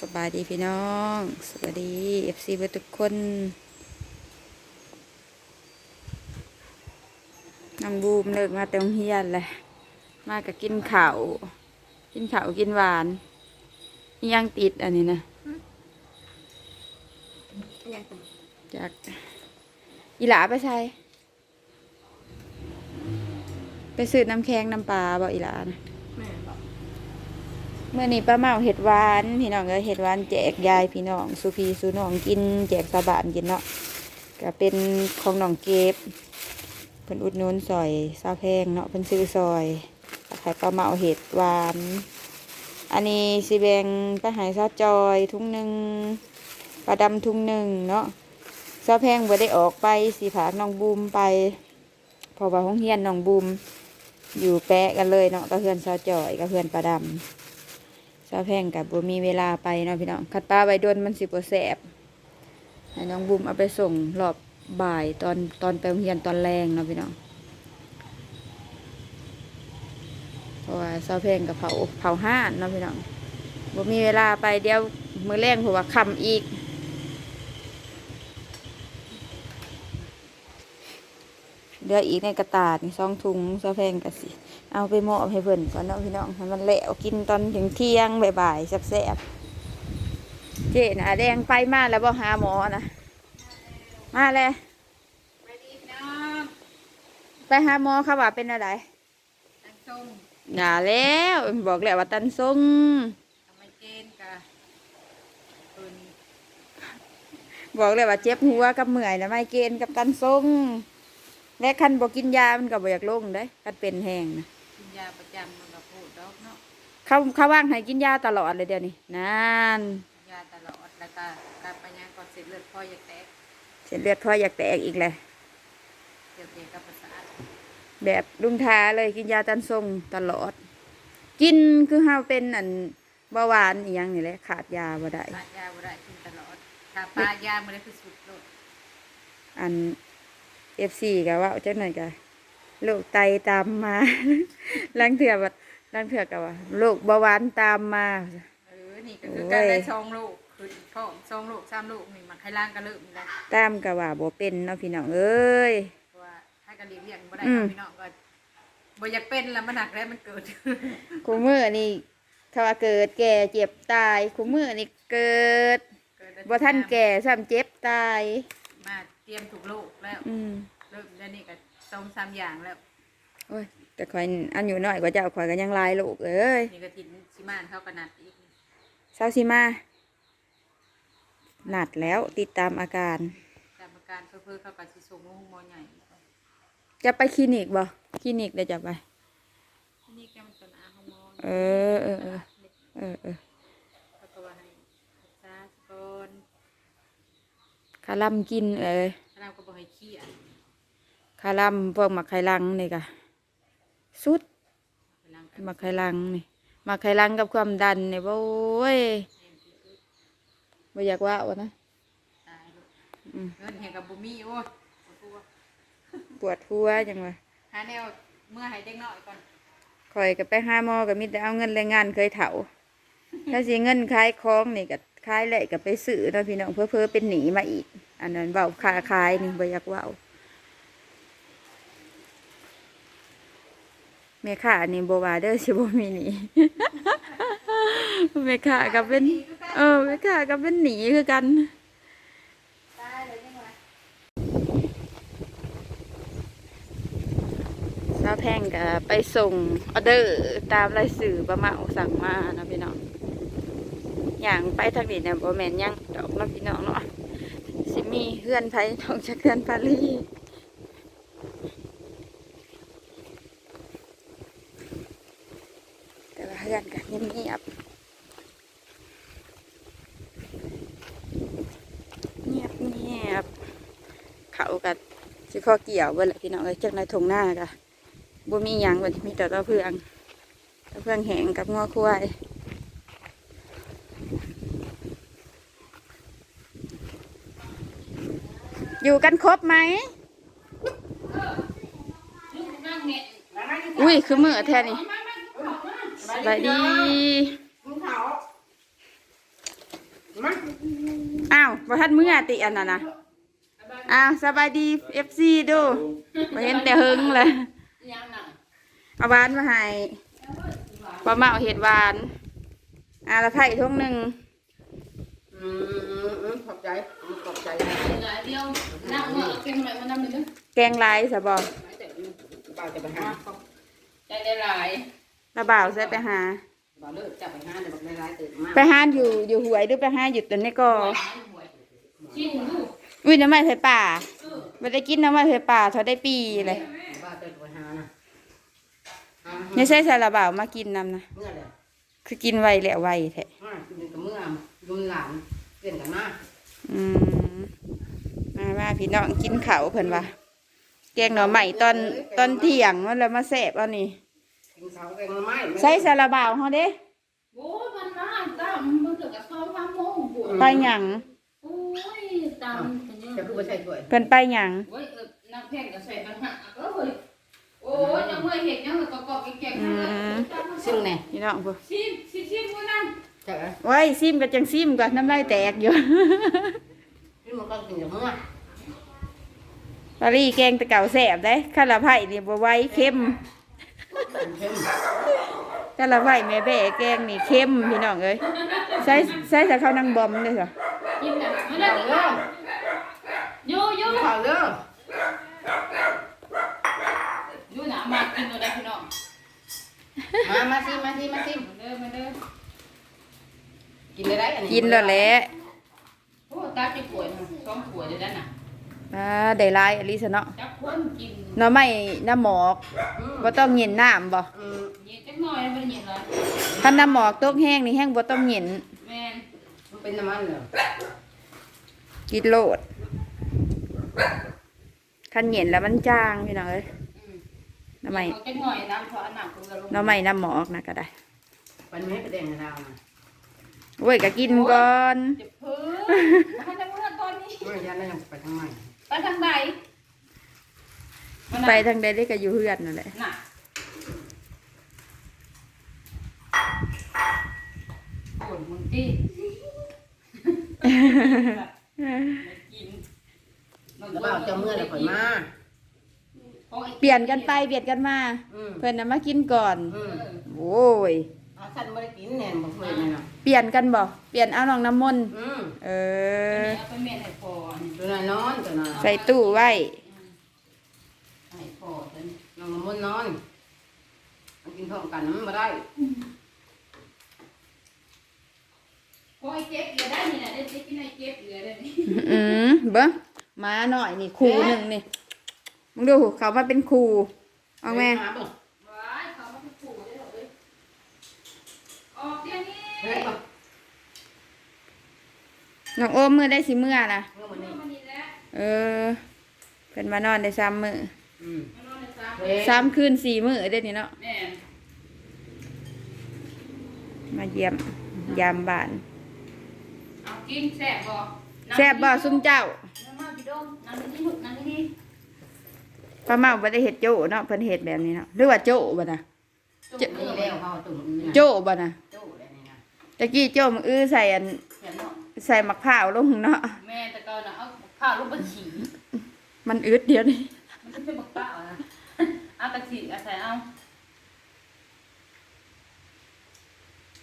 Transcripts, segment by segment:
สบายดีพี่น้อง สวัสดีเอฟซีเพื่ทุกคนน้องบูมเลิกมาแต่โรงเรียนเลยมาก็กินข้าวกินข้าวกินหวานยังติดอันนี้นะจากอีหลาไปใส่ไปซื้อน้ำแข็งน้ำปลาบ่อีหลานะ เมื่อนี้ป้าเมาเห็ดหวาน พี่น้องก็เห็ดหวานแจกยายพี่น้องสุพีสุน้องกิน แจกสาบานกินเนาะก็เป็นของน้องเก็บเพิ่นอุดนุนซอยซาแพงเนาะเพิ่นซื้อซอยขายป้าเมาเห็ดหวาน อันนี้สิแบงป้าหายซาจอยทุ่งหนึ่งปลาดำทุ่งหนึ่งเนาะซาแพงบ่ได้ออกไปสีผากน้องบูมไป พอว่าห้องเฮียนน้องบูมอยู่แปะกันเลยเนาะกับเพื่อนซาจอยกับเพื่อนปลาดำ ซาแพงกับบ่มีเวลาไปเนาะพี่น้องคัดปลาไว้ดวนมันสิบ่แสบให้น้องบุมเอาไปส่งรอบบ่ายตอนตอนไปโรงเรียนตอนแรงเนาะพี่น้องเพราะว่าซาแพงกับเผาเผาห้านเนาะพี่น้องบ่มีเวลาไปเดี๋ยวมื้อแรงเพราะว่าค่ำอีกเดี๋ยวอีกในกระตาดนี่สองถุงซาแพงกับสิ เอาไปมอบให้เพิ่นก่อนเนาะพี่น้องให้มันแหลวกินตอนถึงเที่ยงบ่ายๆแซ่บๆเจ๊น่ะแดงไปมาแล้วบ่หาหมอนะมาเลยไปดีพี่น้องไปหาหมอเขาว่าเป็นอะไรน้ำส้มอย่าแล้วบอกแล้วว่าตันทรงทำไมเจนกะปืนบอกแล้วว่าเจ็บหัวกับเมื่อยนะไม่เกรนกับตันทรงและคันบ่กินยามันก็บ่อยากลงได้คันเป็นแห้งนะ กินยาประจำมันก็พูดดอกเนาะเขาเขาว่างให้กินยาตลอดเลยเดี๋ยวนี้นานกินยาตลอดแล้วก็การไปยังก่อนเสร็จเลือดพ่ออยากแตกเส้นเลือดพอยอยากแตกอีกเลยเกี่ยวกับประสาทแบบลุงทาเลยกินยาตันทรงตลอด กินคือเฮาเป็นอันเบาหวานอีหยังนี่แหละขาดยาบ่ได้ปายาบ่ได้กินตลอดถ้าปลายาไม่ได้คือสุดโลดอันเอฟซีก็ว่าจังหน่อยก็ โรคไตตามมาลังเถื่อบัดลังเถื่อก็ว่าโรคเบาหวานตามมา เออ นี่ก็คือการได้ชองลูกคือพ่อชองลูกสามลูกนี่มันให้ร่างก็เริ่มนี่แหละตามก็ว่าบ่เป็นเนาะพี่น้องเอ้ยเพราะว่าให้กันเลี้ยงเลี้ยงบ่ได้อืมเนาะพี่น้องก็บ่อยากเป็นแล้วมันหนักแล้วมันเกิดคูมือนี่ถ้าว่าเกิดแก่เจ็บตายคูมือนี่เกิดเกิดแล้วบ่ทันแก่ซ้ำเจ็บตาย มาเตรียมถูกโลกแล้วอืมเริ่มแล้วนี่ก็ สองสามอย่างแล้วโอ้ย แต่ข่อยอันอยู่น้อยกว่าเจ้าข่อยก็ยังหลายลูกเอ้ยนี่ก็ทินชิมานเข้ากระนัดอีกเศร้าสิมาหนัดแล้วติดตามอาการกรรมการเพื่อๆเข้ากับสิส่งโรงหมอใหญ่จะไปคลินิกบ่คลินิกเดี๋ยวจะไปนี่แกมันเป็นอาหมอเออเออเออเออเออเขาก็ว่าให้รักษาก่อนคาลัมกินเอ้ยเราก็บอกให้ขี้อะ คาลัมพวกหมักไข่ลังนี่กะสุดไปล้างกันหมักไข่ลังนี่หมักไข่ลังกับความดันนี่บ่โอ้ยบ่อยากว่าวะนะตายลูกอืมเงินเห็นกับบุมี่โอ้ยบ่กลัวปวดหัวจังวะหาแนวเมื่อให้เด็กน้อยก่อนข่อยก็ไปหาหมอก็มีแต่เอาเงินแรงงานเคยเถาถ้าสิเงินขายของนี่ก็ขายแหละก็ไปซื้อเนาะพี่น้องเพื่อเพื่อเป็นหนีมาอีก อันนั้นเบาคาขายนี่บ่อยากเว้า แม่ค้านี่บ่ว่าเด้อสิบ่มีหนีแม่ค้าก็เป็น เออแม่ค้าก็เป็นหนีคือกันตายเลยยังไงสาวแพงก็ไปส่งออเดอร์ตามรายสื่อประมาณสั่งมานาะพี่น้องอย่างไปทางนี้เนี่ยบ่แม่นยังดอกนาะพี่น้องเนาะสิมีเพื่อนไผน้องจากเพื่อนปารีแต่ว่าเพื่อนก็เงียบๆเงียบเงียบๆเขากับ ข้อเกี่ยวเบิ่แหละพี่น้องเอ้ยจากในทงหน้ากะบ่มีหยังบัดนี้มีแต่ตะเพื่องตะเพื่องแห้งกับงอควายอยู่กันครบไหม อุ้ย คือมือแท้นี่สบายดี อ้าวบ่ทันมื้อติอันนั้นนะ อ้าวสบายดี FC ดูบ่เห็นแต่หึงเลยยังหนังเอาหวานมาให้ปลาเมาเห็ดหวานอาละไผ่ทุ่งหนึ่งอืมอืมขอบใจอืมขอบใจหลายเดียวนั่งเมื่อเป็นอะไรมันทำเป็นเรื่องแกงลายสะบอไม่แต่อืมบ่าวจะไปหาใจได้หลายระบ่าวใส่ไปหาบ่าวเลิกจะไปหาเดี๋ยวบอกได้ร้ายตื่นมากไปหาอยู่อยู่หวยหรือไปหาอยู่ตัวนี้ก็ชิ้นลูก อุ้ยน้ำมันไผ่ป่าไม่ได้กินน้ำมันไผ่ป่าเท่าได้ปีเลยบ่าวจะไปหานะหาไม่ใช่ใส่ระบ่าวมากินน้ำนะ เมื่อไหร่คือกินไวแล้วไวแท้มากินกับเมื่อรุนหลานเปลี่ยนกันมาอืมมาว่าพี่น้องกินเขาวเพิ่นว่าแกงหน่อใหม่ตอนตอนเที่ยงมันแล้วมาแสบเอานี่กินเสาแกงไม้ใส่ใส่ระบ่าวเฮาเด้โอ้ยมันน่าตั้มมันเกิดกับซองพามโมงปวดไปหยังโอ้ยตามกันยัง จะพูดว่าใช่ถ้วยเพิ่นไปหยังโอ้ยเออนักแข่งกับใส่ปัญหาก็เฮ้ยโอ้ยยังไม่เห็นยังกอกๆแก่ๆนั่นเลยซึ่งแน่พี่น้องพวกชิมชิมชิมวันนั้นจะเอ้ยไว้ซิมกับจังซิมกับน้ำลายแตกอยู่ นี่มันก็กินกับเมื่อปารีแกงแตะเก่าแสบได้ข้าละไผ่นี่บ่ไหว้เข้มเข้มข้าละไผ่แม่แบ่แกงนี่เข้มพี่น้องเอ้ยใส่ใส่แต่ข้าวนังบอมเด้อเหรอ กินกันไม่ได้กินข้าวยูยู ข่าวเด้อ ยูหนามากินตัวได้พี่น้อง มามาซิมาซิมาซิ มาเด้อมาเด้อ กินได้ไรอันนี้ กินแล้วแหละโอ้ตาจะป่วยนะซ้อมป่วยเลยด้านน่ะอ่าได้หลายอลิซะเนาะจับคนกินหน่อไม้น้ำหมอกอืมบ่ต้องเย็นน้ำบ่อืมเย็นจักหน่อยมันเย็นเลยถ้าน้ำหมอกตกแห้งนี่แห้งบ่ต้องเย็นแม่นมันเป็นน้ำมันเหรอกินโลดคันเย็นแล้วมันจางพี่น้องเอ้ยอืมหน่อไม้เอาจักหน่อยน้ำเพราะอันหนักคุณกระลงหน่อไม้น้ำหมอกนะก็ได้มันไม่ให้ไปแดงในดาวนะ โอ้ยก็กินก่อนเจ็บพื้นมาจะเมื่อตอนนี้ไม่ยันแล้วยังไปทางใหม่ไปทางใดไปทางใดได้ก็อยู่เฮือนนั่นแหละน่ะปวดมึงตี้ไม่กินแล้วบ่าวจะเมื่อไหร่ข่อยมาเปลี่ยนกันไปเปลี่ยนกันมาอืมเพิ่นน่ะมากินก่อนอืมโอ้ย เอาสั้นไม่ได้กินแน่นบอกเลยนี่นะเปลี่ยนกันบ่เปลี่ยนเอาน้องน้ำมนต์อืมเออ เอาไปเมียนให้พอนี่ตัวน่ะนอนตัวน่ะใส่ตู้ไว้ ให้พอตัวนี้นอนมุนนอนมันกินพร้อมกันมันไม่ได้พอไอ้เก็บเหลือได้นี่นะได้ไปกินไอ้เก็บเหลือได้นี่อืมเบิ่งมาหน่อยนี่ครูหนึ่งนี่มึงดูเขามาเป็นครูเอาแม่หาบ่ว้ายเขามาเป็นปู่ได้หรอเว้ยออกเดี๋ยวนี้ เฮ้ยบ่ น้องโอมมือได้สิเมื่อนะเมื่อวันนี้มันนี่แหละเออเพิ่นมานอนได้ซ้ำมืออืมมานอนในซาเฮ้ยซ้ำคืนสี่มือเด้นี่เนาะแม่มาเยี่ยมยามบ้านเอากินแซ่บบ่แซ่บบ่ซุ่มเจ้าน้ำมาพี่โดมนั่งนี่ลูกนั่งนี่ป้าเมาบ่ได้เฮ็ดโจ้เนาะเพิ่นเฮ็ดแบบนี้เนาะหรือว่าโจ้บ่น่ะจุกนี่เด้แล้วเขาตุ่มอื่นนะโจ้บ่น่ะโจ้แล้วนี่นะตะกี้โจ้มันอื้อใส่อันเขียนเนาะ ใส่มะพร้าวลงเนาะแม่แต่ก่อนน่ะเอาข้าวลูกบะฉีมันอึดเดี๋ยวนี้มันก็เป็นบักเป้านะเอากะทิอาศัยเอา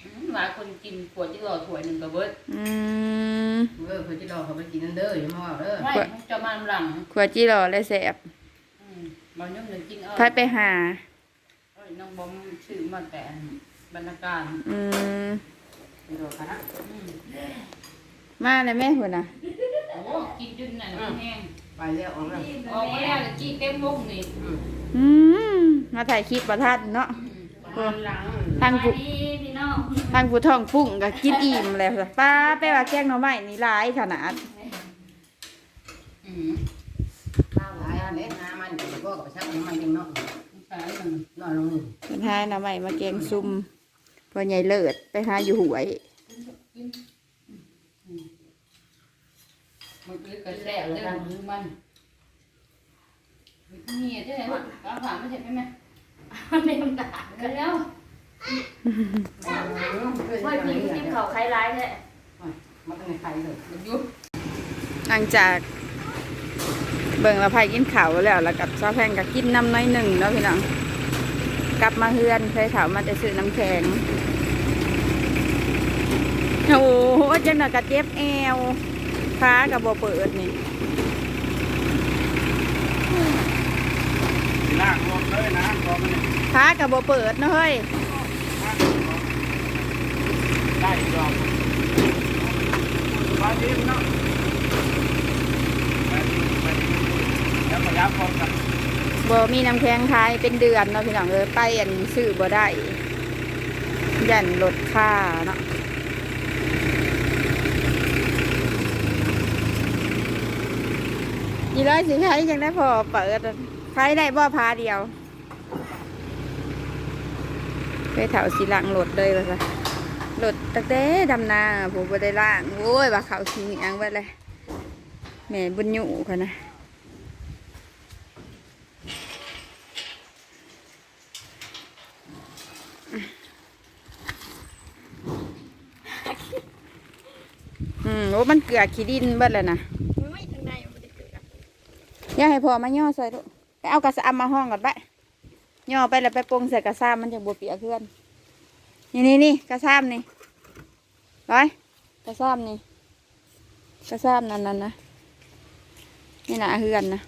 อืมหลายคนกินขวดที่หลอดถ้วยหนึ่งกระเบิดอืมเออเพิ่นจะรอเขาไปกินนั่นเด้ออย่ามาว่าเด้อไม่จะมาหลังขวดจีรอเลยแสบอืมบางยมหนึ่งกินเอา พายไปหา เอ้ยน้องบอมชื่อมาแต่บรรณาการอืม ไปรอคณะอืม มาเลยแม่หัวน่ะโอ้กินจนไหนแห้งไปแล้วออกแล้วออกมาแล้วก็กินเต็มวงนี่อืมอืมมาถ่ายคลิปประทัดเนาะประมาณหลังทางผู้พี่น้องทางผู้ท้องปุ้งก็กินอิ่มแล้วจ้ะป้าไปว่าแกงหน่อไม้นี่หลายขนาดอืมข้าวหลายอันเด้น้ำมันเดี๋ยวก็กับชักน้ำมันจังเนาะใส่มันนอนลงนี่เป็นหาหน่อไม้มาแกงซุ่มพอใหญ่เลิศไปหาอยู่หวย มันคือกระแสเรื่องมือมันนี่จะไหนลูกปลาผ่านไม่เสร็จไหมแม่ไม่ทำตากันแล้วเพื่อนว่าจะพี่ไปที่เรื่อยเขาคล้ายร้ายแท้มันเป็นใครเลยมันอยู่หลังจากเบิ่งละไผกินข้าวแล้วแล้วกับซอแพงก็กินน้ำน้อยหนึ่งเนาะพี่น้องกลับมาเฮือนเคยถามมาจะซื้อน้ำแข็งโอ้โหจังหน่ะกระเจ็บแอว ค้ากับบ่เปิดนี่ลากรถเลยนะพอมันเนี่ยค้ากับบ่เปิดเนาะเฮ้ยได้ดอกไปดีเนาะไปดีไปดีแล้วก็ยับพร้อมกันบ่มีน้ำแข็งขายเป็นเดือนเนาะพี่น้องเออไปอันซื้อบ่ได้ยันลดค่าเนาะ ยี่ร้อยสิขายยังได้พอเปิดขายได้บ่อพาเดียว ไปเถาสีหลังรถเลยว่าซะรถตั้งแต่ดำนาผมบ่ได้ล่างโอ้ยว่าเขาทิ้งอิหยังไว้เลยแม่บุญยู่ค่ะนะอืมโอ้มันเกลือขี้ดินเบิดเลยนะ อย่าให้พอมาย่อใส่ลูกไปเอากระซามมาห้องก่อนไปย่อไปแล้วไปปรุงใส่กระซามมันจะบวเปียกเพื่อน นี่นี่นี่กระซามนี่ร้อยกระซามนี่กระซามนั่นนั่นนะนี่นะเฮือนนะ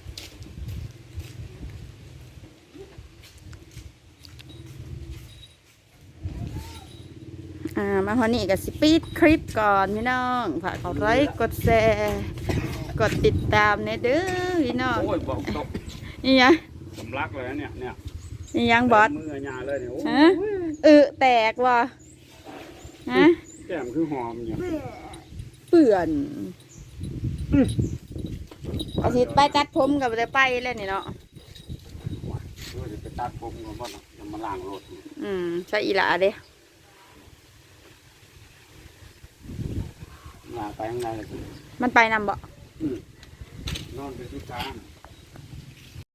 อ่ามาพอนี่กับสปีดคลิปก่อนพี่น้องฝากกดไลค์กดแชร์ กดติดตามเนยเด้อพี่น้องโอ้ยบอกตกนี่ยังสำลักเลยนะเนี่ยเนี่ยนี่ยังบอสมือหยาเลยเนี่ยโอ้ฮะเออแตกว่ะฮะแก้มคือหอมเนี่ยเปื่อนอาทิตย์ไปตัดผมกับจะไปเลยนี่เนาะเดี๋ยวจะไปตัดผมก่อนก่อนนะจะมาล้างรถอืมใช่อีหลาเด้ลาไปข้างในเลยมันไปนำบ่ นอนเป็นทุกการ